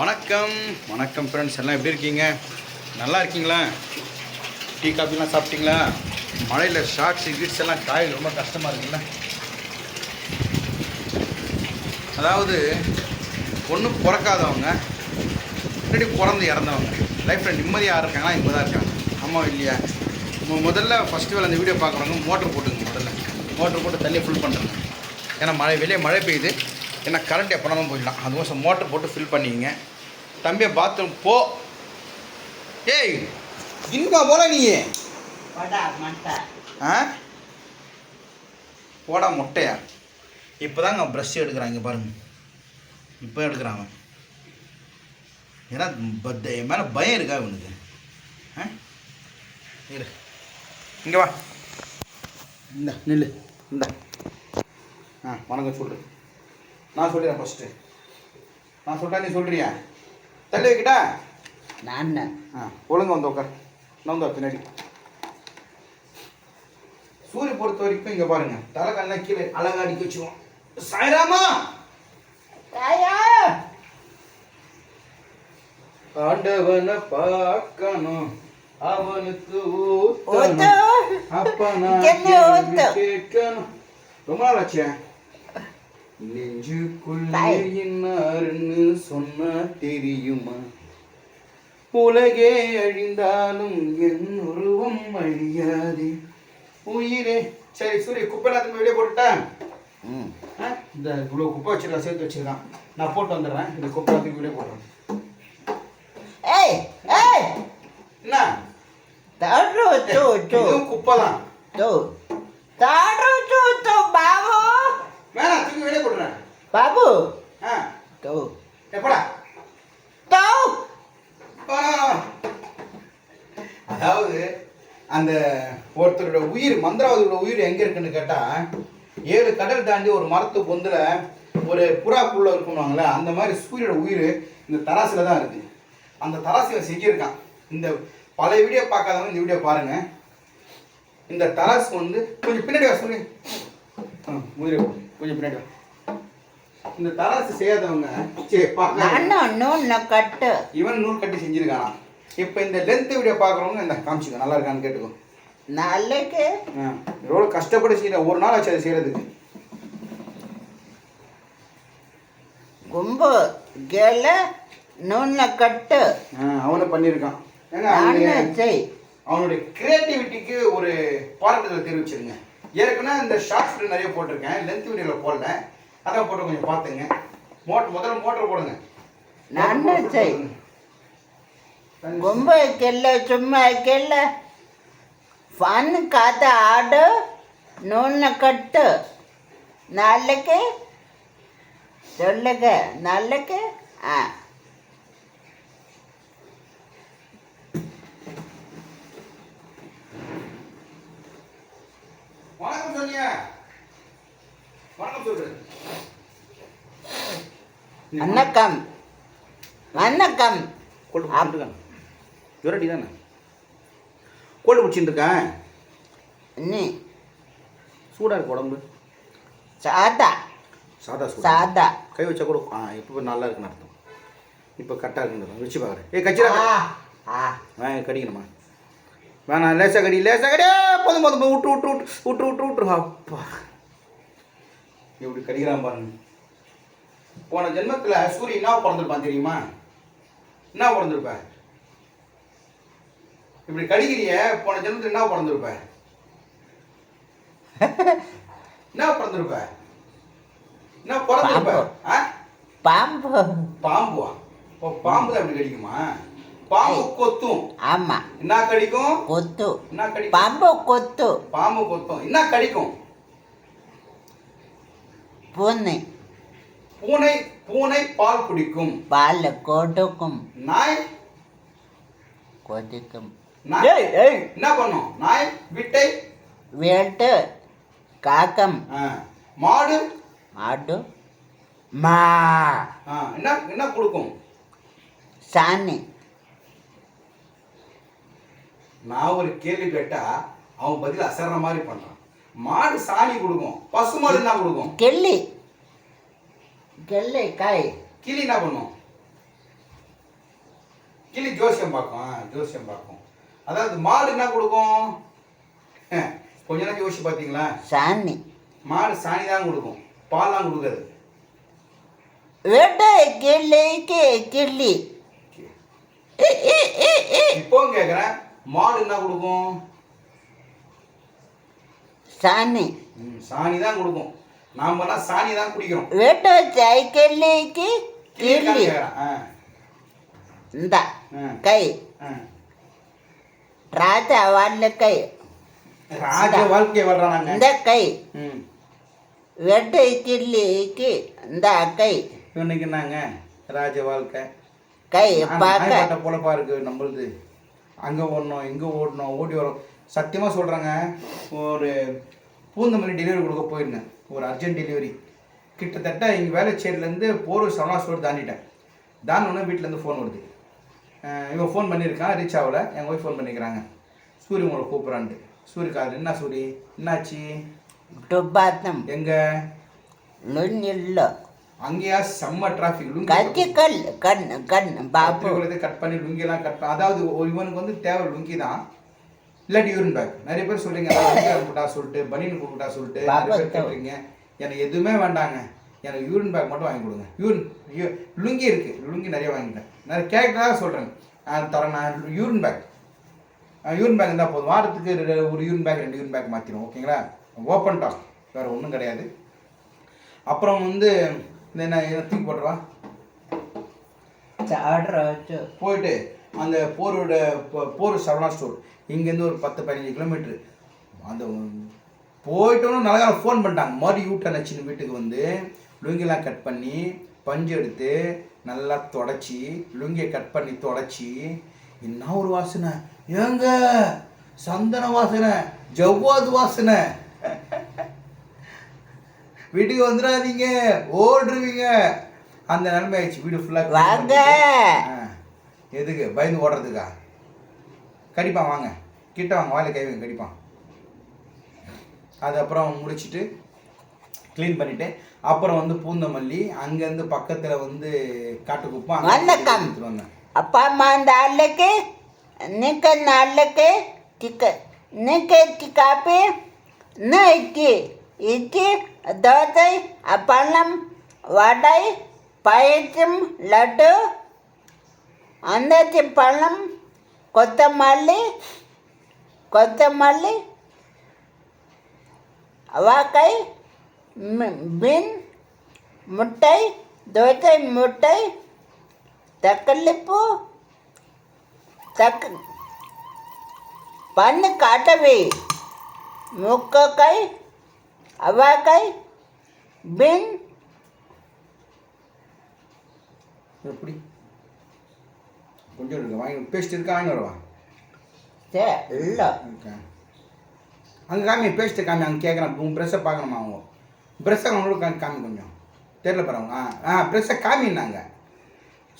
வணக்கம். வணக்கம் ஃப்ரெண்ட்ஸ் எல்லாம் எப்படி இருக்கீங்க? நல்லா இருக்கீங்களா? டீ காஃபிலாம் சாப்பிட்டீங்களா? மழையில் ஷார்ட்ஸ் கிட்ஸ் எல்லாம் காய் ரொம்ப கஷ்டமாக இருக்குல்ல? அதாவது ஒன்றும் பிறக்காதவங்க முன்னாடி பிறந்து இறந்தவங்க லைஃப்பில் நிம்மதியாக இருக்காங்களா? இங்கே தான் இருக்காங்க. ஆமாம் இல்லையா? முதல்ல ஃபஸ்ட்டு வேலை அந்த வீடியோ பார்க்குறவங்க மோட்டர் போட்டுங்க முதல்ல. மோட்டர் போட்டு தண்ணியை ஃபுல் பண்ணுறாங்க ஏன்னா மழை வெளியே மழை பெய்யுது. ஏன்னா கரண்ட் எப்போனாலும் போயிடலாம். அதுக்கோசம் மோட்டர் போட்டு ஃபில் பண்ணிக்கங்க. தம்பியை பாத்ரூம் போ. ஏய் இன்மா போல நீ. ஆ? போடா மொட்டையா? இப்போ தாங்க ப்ரஷ் எடுக்கிறான் இங்கே பாருங்க. இப்போ எடுக்கிறான் அவன். ஏன்னா என் மேலே பயம் இருக்கா இவனுக்கு? ஆ? இரு. இங்கே வா. இந்த நில்லு. இந்த. ஆ வணக்கம் சொல்லு நான் சொல்லிடுறேன் ஃபஸ்ட்டு நான் சொல்கிறேன் நீ சொல்கிறியா தள்ளி வைக்கிட்டா? நான் ஆ ஒழுங்கா வந்து உட்கார் நான் வந்து பின்னாடி. சூரிய பொறுத்த வரைக்கும் இங்கே பாருங்க தலை கண்ணா கீழே அழகா அடிக்க வச்சுருவோம். சாய்ராமா? தாயா? ஆண்டவனை பார்க்கணும் அவனுக்கு ஊத்து. ஊத்தணும் அப்ப நான் கேட்கணும். ரொம்ப நாள் ஆச்சே நெஞ்சுக்குள்ளே தாய். இன்னாருன்னு சொன்னா தெரியுமா? உலகே அழிந்தாலும் என் உருவம் அழியாது. உயிரே. சரி சூரிய குப்பை எல்லாத்தையும் வெளியே போட்டுட்டேன். இந்த இவ்வளோ குப்பை வச்சிருக்கான் சேர்த்து வச்சிருக்கான் நான் போட்டு வந்துடுறேன். இந்த குப்பை எல்லாத்தையும் வெளியே போடுறேன். ஏய் ஏய். என்ன? தாடு தூ தூ. இதுவும் குப்பை தான் தூ தாடு தூ தூ பாபு வேணாம் தூக்கி வெளியே போடுறேன் பாபு ஆ தூ எப்படா தூ வா, வா, வா. அதாவது அந்த ஒருத்தரோட உயிர் மந்திராவதியோட உயிர் எங்க இருக்குன்னு கேட்டா ஏழு கடல் தாண்டி ஒரு மரத்து பொந்துல ஒரு புறாக்குள்ள இருக்குவாங்களே அந்த மாதிரி சூரியோட உயிர் இந்த தராசுல தான் இருக்கு. அந்த தராசு இவன் செஞ்சிருக்கான் இந்த பழைய வீடியோ பார்க்காதவங்க இந்த வீடியோ பாருங்க. இந்த தராசு வந்து கொஞ்சம் பின்னாடி வா சொல்லி உயிரை கொஞ்சம் பின்னாடி வா. இந்த தராசு செய்யாதவங்க சரி பார்க்க கட்டு. இவன் நூல் கட்டி செஞ்சிருக்கானா? இப்போ இந்த லென்த் வீடியோ பார்க்குறவங்க இந்த காமிச்சுக்கோ நல்லா இருக்கான்னு கேட்டுக்கோ. ஆ, எவ்வளோ கஷ்டப்பட்டு செய்யற ஒரு நாள் ஆச்சு அதை செய்யறதுக்கு. கும்பு கேள நூன்னு கட்டு. அவனை பண்ணியிருக்கான். அவனுடைய கிரியேட்டிவிட்டிக்கு ஒரு பாராட்டுதல் தெரிவிச்சிருங்க ஏற்கனவே இந்த ஷார்ட்ஸ் வீடியோ நிறைய போட்டிருக்கேன். லென்த் வீடியோவில் போடல. அதான் போட்டு கொஞ்சம் பார்த்துங்க. மோட்டர் முதல்ல மோட்டர் போடுங்க. நான் motor போட்டு செய். போடுங்க. ஃபன் கதை ஆடு நூனை கட்டு நாளைக்கு சொல்லுங்க நாளைக்கு ஆ வணக்கம் சொன்னியா வணக்கம் சொல்லு வணக்கம். வணக்கம். கொடு தானே கோல்டு பிடிச்சிட்டு இருக்கேன் நீ சூடாக இருக்கு உடம்பு. சாதா. சாதா சூடா. சாதா. கை வச்சா கூட ஆ இப்போ நல்லா இருக்குன்னு அர்த்தம். இப்போ கரெக்டாக இருக்குன்னு வச்சு பார்க்குறேன். ஏய் கச்சிரா ஆ ஆ. ஆ கடிக்கணுமா? வேணாம் லேசாக கடி லேசாக கடி. ஏ, போதும் போதும். போதும், விட்டு விட்டு விட்டு விட்டு விட்டு விட்டுரு. அப்பா. இப்படி கடிக்கிறான் பாருங்க. போன ஜென்மத்தில் சூரியன் என்ன பிறந்திருப்பான் தெரியுமா? என்ன பிறந்திருப்ப? இப்படி கடிக்கிறிய போன ஜென்மத்தில் என்ன பிறந்திருப்ப? என்ன பிறந்திருப்ப? என்ன பிறந்திருப்ப? பாம்பு. பாம்புவா? ஓ பாம்பு தான் இப்படி கடிக்குமா? பாம்பு கொத்தும். ஆமா. என்ன கடிக்கும்? கொத்து. என்ன கடிக்கும்? பாம்பு கொத்து. பாம்பு கொத்தும். என்ன கடிக்கும்? பூனை. பூனை பூனை பால் குடிக்கும். பால் கொடுக்கும் நாய்? கொதிக்கும் ஏய் ஏய். என்ன பண்ணும்? நாய் விட்டை வேட்டு காக்கம் ஆ, மாடு ஆடு மா. ஆ, என்ன என்ன கொடுக்கும்? சாணி. நான் ஒரு கேள்வி கேட்டா அவன் பதில் அசர்ற மாதிரி பண்றான். மாடு சாணி கொடுக்கும். பசு மாடு என்ன கொடுக்கும்? கெள்ளி. கெள்ளை காய். கிளி என்ன பண்ணும்? கிளி ஜோசியம் பார்க்கும். ஆ, ஜோசியம் பார்க்கும். அதாவது மாடு என்ன கொடுக்கும்? கொஞ்ச நேரம் யோசிச்சு பார்த்தீங்களா சாணி. மாடு சாணி தான் கொடுக்கும். பால்லாம் கொடுக்காது. கிள்ளி இப்போ கேட்குறேன் மாடு என்ன கொடுக்கும்? சாணி. சாணி தான் கொடுக்கும். நாமெல்லாம் சாணி தான் குடிக்கிறோம். வீட்டு சைக்கிள்ளிக்கு கிளி கிள்ளி. இந்த கை. ஆ. ராஜ வாழ்க்கை ராஜ வாழ்க்கை வாழ்றாங்க இந்த கை வெட்டை கிள்ளிக்கு இந்த கை. இவனுக்கு என்னங்க ராஜ வாழ்க்கை கை பார்க்க பொழப்பா இருக்கு நம்மளுது. அங்கே ஓடணும் இங்கே ஓடணும் ஓடி வரோம். சத்தியமாக சொல்கிறாங்க ஒரு பூந்தமல்லி டெலிவரி கொடுக்க போயிருந்தேன். ஒரு அர்ஜென்ட் டெலிவரி கிட்டத்தட்ட இங்கே வேலை வேலைச்சேரிலேருந்து போர் சரணா ஸ்டோர் தாண்டிட்டேன் தான் ஒன்று வீட்டிலேருந்து ஃபோன் வருது. இவன் ஃபோன் பண்ணியிருக்கான் ரீச் ஆகல. எங்கள் ஒய்ஃப் ஃபோன் பண்ணிக்கிறாங்க. சூரிய உங்களை கூப்பிட்றான்ட்டு. சூரியக்காரர் என்ன சூரி? என்னாச்சு? டுபாத்தம் எங்கே? லுண்ணில்லோ அங்கேயா செம்ம டிராஃபிக் கத்தி கல் கண் கண் பாபு பாப்பு கட் பண்ணி லுங்கிலாம் கட் அதாவது இவனுக்கு வந்து தேவை லுங்கி தான். இல்லாட்டி யூரின் பேக் நிறைய பேர் சொல்றீங்க லுங்கி அனுப்பிட்டா சொல்லிட்டு பனியன் கொடுக்கட்டா சொல்லிட்டு. கேட்குறீங்க எனக்கு எதுவுமே வேண்டாங்க. எனக்கு யூரின் பேக் மட்டும் வாங்கி கொடுங்க. யூரின் லுங்கி இருக்கு. லுங்கி நிறைய வாங்கிட்டேன். நிறைய கேட்கறதா சொல்றேன். நான் தரேன் நான் யூரின் பேக் யூரின் பேக் இருந்தால் போதும். வாரத்துக்கு ஒரு யூரின் பேக் ரெண்டு யூரின் பேக் மாற்றிடும் ஓகேங்களா ஓப்பன் டாக் வேறு ஒன்றும் கிடையாது. அப்புறம் வந்து இந்த என்ன தூக்கி போட்டுருவா? சாடுறோச்சு போயிட்டு அந்த போரோட போர் சரவணா ஸ்டோர் இங்கேருந்து ஒரு பத்து பதினஞ்சு கிலோமீட்ரு அந்த போயிட்டோன்னு நல்லா ஃபோன் பண்ணிட்டாங்க. மறுபடியும் யூட்டன் அச்சின்னு வீட்டுக்கு வந்து லுங்கிலாம் கட் பண்ணி பஞ்சு எடுத்து நல்லா தொடச்சி லுங்கியை கட் பண்ணி தொடச்சி என்ன ஒரு வாசனை? ஏங்க சந்தன வாசனை ஜவ்வாது வாசனை. வீட்டுக்கு வந்துடாதீங்க ஓடுருவீங்க. அந்த நிலைமை ஆயிடுச்சு. வீடு ஃபுல்லாக வாங்க. எதுக்கு? பயந்து ஓடுறதுக்கா? கடிப்பான் வாங்க. கிட்ட வாங்க வாயில கை வைங்க கடிப்பான். அது அப்புறம் முடிச்சிட்டு க்ளீன் பண்ணிட்டு அப்புறம் வந்து பூந்தமல்லி அங்கேருந்து பக்கத்தில் வந்து காட்டுக்குப்பம் வணக்கம். அப்பா அம்மா அந்த அள்ளுக்கு நிக்க அள்ளுக்கு டிக்க நிக்க காப்பி இட்லி இட்லி தோசை பழம் வடை பாயசம் லட்டு அந்தத்தி பழம் கொத்தமல்லி கொத்தமல்லி அவாக்காய் மீன் முட்டை தோசை முட்டை தக்கல்லிப்பூ தக்க பண்ணு காட்டவே முக்கக்காய் அவாக்காய் பீன் எப்படி? கொஞ்சம் இருக்கு வாங்கி பேஸ்ட் இருக்கா? வாங்கி வரவா? இல்லை. அங்கே காமி பேஸ்ட்டு காமி அங்கே கேட்குறேன் உன் ப்ரெஸ்ஸை பார்க்கணுமா அவங்க ப்ரெஷ்ஷாக அவங்களுக்கு காமி கொஞ்சம். தெரில பாருங்க ஆ ஆ ப்ரெஸ்ஸை காமின்னாங்க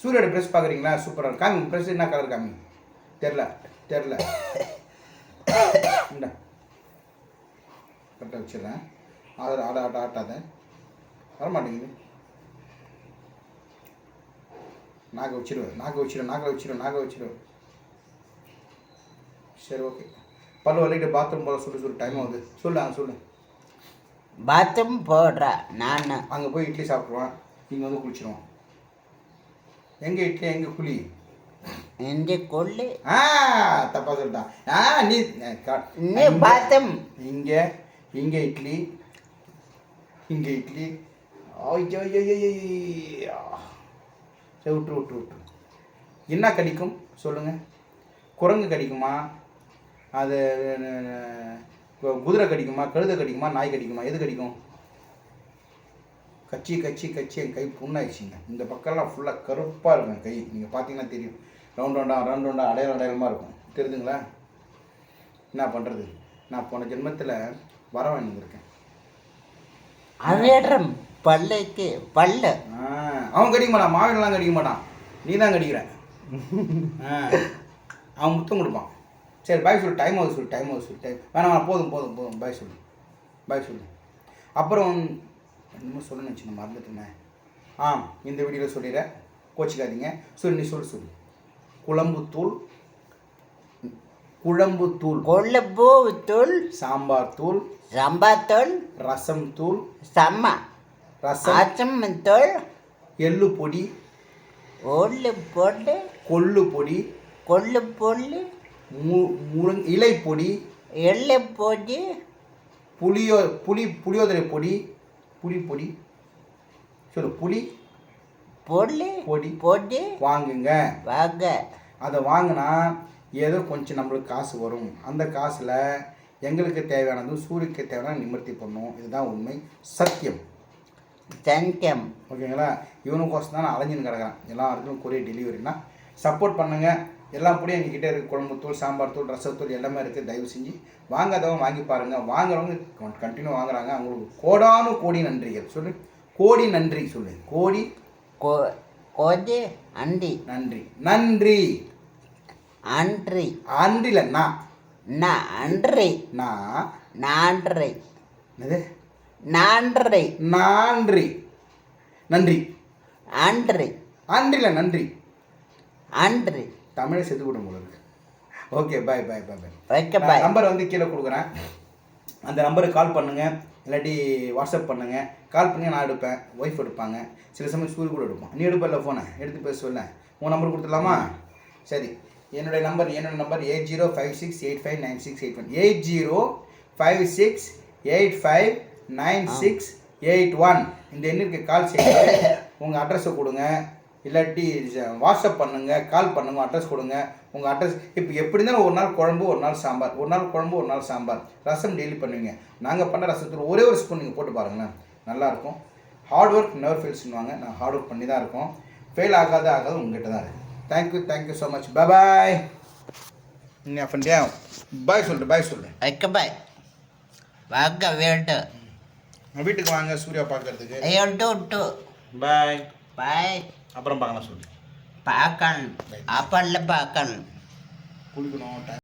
சூரியோட ப்ரெஷ் பார்க்குறீங்களா சூப்பராக காமி ப்ரெஷ் என்ன கலர் காமி? தெரில தெரில இந்த. கரெக்டாக வச்சிடறேன். ஆட ஆட ஆட ஆட்டாத. வரமாட்டேங்குது. நாக வச்சிருவேன் நாக வச்சிருவேன் நாக வச்சிருவேன் நாக வச்சிருவேன் சரி ஓகே பல்லு வலிக்கிட்டு பாத்ரூம் போல சொல்லு சொல்லு டைம் ஆகுது. சொல்லு அங்கே சொல்லு. பாத்ரூம் போடுறா. நான் அங்கே போய் இட்லி சாப்பிடுவான். இங்கே வந்து குளிச்சிருவான். எங்கே இட்லி எங்கே குழி? இந்த கொள்ளு ஆ தப்பா சொல்லிட்டான். ஆ நீ நீ பாத்ரூம் இங்கே இங்கே இட்லி இங்கே இட்லி. ஐயோ. சரி விட்டு விட்டு விட்டு என்ன கடிக்கும்? சொல்லுங்கள் குரங்கு கடிக்குமா? அது குதிரை கடிக்குமா கழுதை கடிக்குமா நாய் கடிக்குமா? எது கடிக்கும்? கச்சி கச்சி கச்சி என் கை புண்ணாயிடுச்சிங்க. இந்த பக்கம்லாம் ஃபுல்லாக கருப்பாக இருக்கும் என் கை. நீங்கள் பார்த்தீங்கன்னா தெரியும். ரவுண்ட் ரவுண்டாக ரவுண்ட் ரவுண்டாக அடையாளம் அடையாளமாக இருக்கும். தெரியுதுங்களா? என்ன பண்ணுறது நான் போன ஜென்மத்தில் வர வந்திருக்கேன் அவேடம் பல்லுக்கு பல்லு. ஆ, அவன் கடிக்க மாட்டான். மாவீரெல்லாம் கடிக்க மாட்டான். நீ தான் கடிக்கிற அவன் முத்தம் கொடுப்பான். சரி பாய் சொல்லு. டைம் ஆகுது சொல்லு டைம் ஆகுது சொல்லு டைம் வேணாம் வேணாம் போதும் போதும் போதும். பாய் சொல்லு. பாய் சொல்லு. அப்புறம் என்னமோ சொல்ல நினச்சி மறந்துட்டேனே. ஆ இந்த வீடியோவில் சொல்லிடுறேன் கோச்சிக்காதீங்க. சொல்லு நீ சொல்லு சொல்லு. குழம்புத்தூள் குழம்புத்தூள் கொழுப்பு தூள். சாம்பார் தூள். சாம்பார் தூள். ரசம் தூள். சம்ம. ரசம். ஆச்சம் தூள். எள்ளு பொடி. ஒல்லு போட்டு கொள்ளு பொடி. கொள்ளு பொல்லு மு முருங் பொடி எள்ளு போட்டு புளியோ புளி புளியோதரை பொடி புளி பொடி சொல்லு புளி பொல்லு பொடி போட்டு வாங்குங்க. வாங்க. அதை வாங்கினா ஏதோ கொஞ்சம் நம்மளுக்கு காசு வரும். அந்த காசில் எங்களுக்கு தேவையானதும் சூரியக்கு தேவையான நிவர்த்தி பண்ணும் இதுதான் உண்மை. சத்தியம். தங்கம் ஓகேங்களா? இவனுக்கோசம் தான் நான் அலைஞ்சின்னு கிடக்கிறேன். எல்லா இடத்துலையும் கொரியர் டெலிவரினா சப்போர்ட் பண்ணுங்கள் எல்லாம் கூட எங்ககிட்ட இருக்குது குழம்புத்தூள் சாம்பார் தூள் ரசத்தூள் எல்லாமே இருக்குது தயவு செஞ்சு வாங்காதவங்க வாங்கி பாருங்கள் வாங்குறவங்க கண்டினியூ வாங்குறாங்க. அவங்களுக்கு கோடானு கோடி நன்றிகள் சொல்லு. கோடி நன்றி சொல்லு. கோடி கோ கோதி அண்டி நன்றி. நன்றி. அன்றி. அன்றில நான் நான் அன்றி. நான் நான்றி. என்னது? நான்றி. நான்றி. நன்றி. அன்றி. அன்றில நன்றி. அன்றி. தமிழை செத்து விடும் இருக்கு ஓகே பாய் பாய் பாய் பாய் பாய் நம்பர் வந்து கீழே கொடுக்குறேன். அந்த நம்பருக்கு கால் பண்ணுங்க. இல்லாட்டி வாட்ஸ்அப் பண்ணுங்க. கால் பண்ணி நான் எடுப்பேன். ஒய்ஃப் எடுப்பாங்க. சில சமயம் சூரிய கூட எடுப்போம். நீ எடுப்பல ஃபோனை எடுத்து பேச சொல்ல உன் நம்பர் கொடுத்துடலாமா? சரி. என்னுடைய நம்பர் என்னோட number eight zero five six eight five nine six eight one eight zero five six eight five nine six eight one இந்த எண்ணிற்கு கால் செய்யுங்க உங்கள் அட்ரஸை கொடுங்க. இல்லாட்டி வாட்ஸ்அப் பண்ணுங்க கால் பண்ணுங்க அட்ரஸ் கொடுங்க. உங்கள் அட்ரஸ் இப்போ எப்படி இருந்தாலும் ஒரு நாள் குழம்பு ஒரு நாள் சாம்பார். ஒரு நாள் குழம்பு ஒரு நாள் சாம்பார். ரசம் டெய்லி பண்ணுவீங்க. நாங்கள் பண்ண ரசத்தில் ஒரே ஒரு ஸ்பூன் நீங்கள் போட்டு பாருங்களேன். நல்லாயிருக்கும் ஹார்ட் ஒர்க் நெவர் ஃபெயில்ஸ்னுவாங்க நான் ஹார்ட் ஒர்க் பண்ணி தான் இருக்கோம். ஃபெயில் ஆகாத ஆகாத உங்ககிட்ட தான் இருக்குது thank you thank you so much bye என்ன பாய் சொல்லிட்டு பாய் சொல்லு வைக்க பாய் வாங்க வேண்டு வீட்டுக்கு வாங்க சூர்யா பார்க்கறதுக்கு. ஐயோ டூ டூ பாய் பாய் அப்புறம் பார்க்கலாம் சொல்லு. பார்க்கணும். அப்பல்ல பார்க்கணும். குளிக்கணும்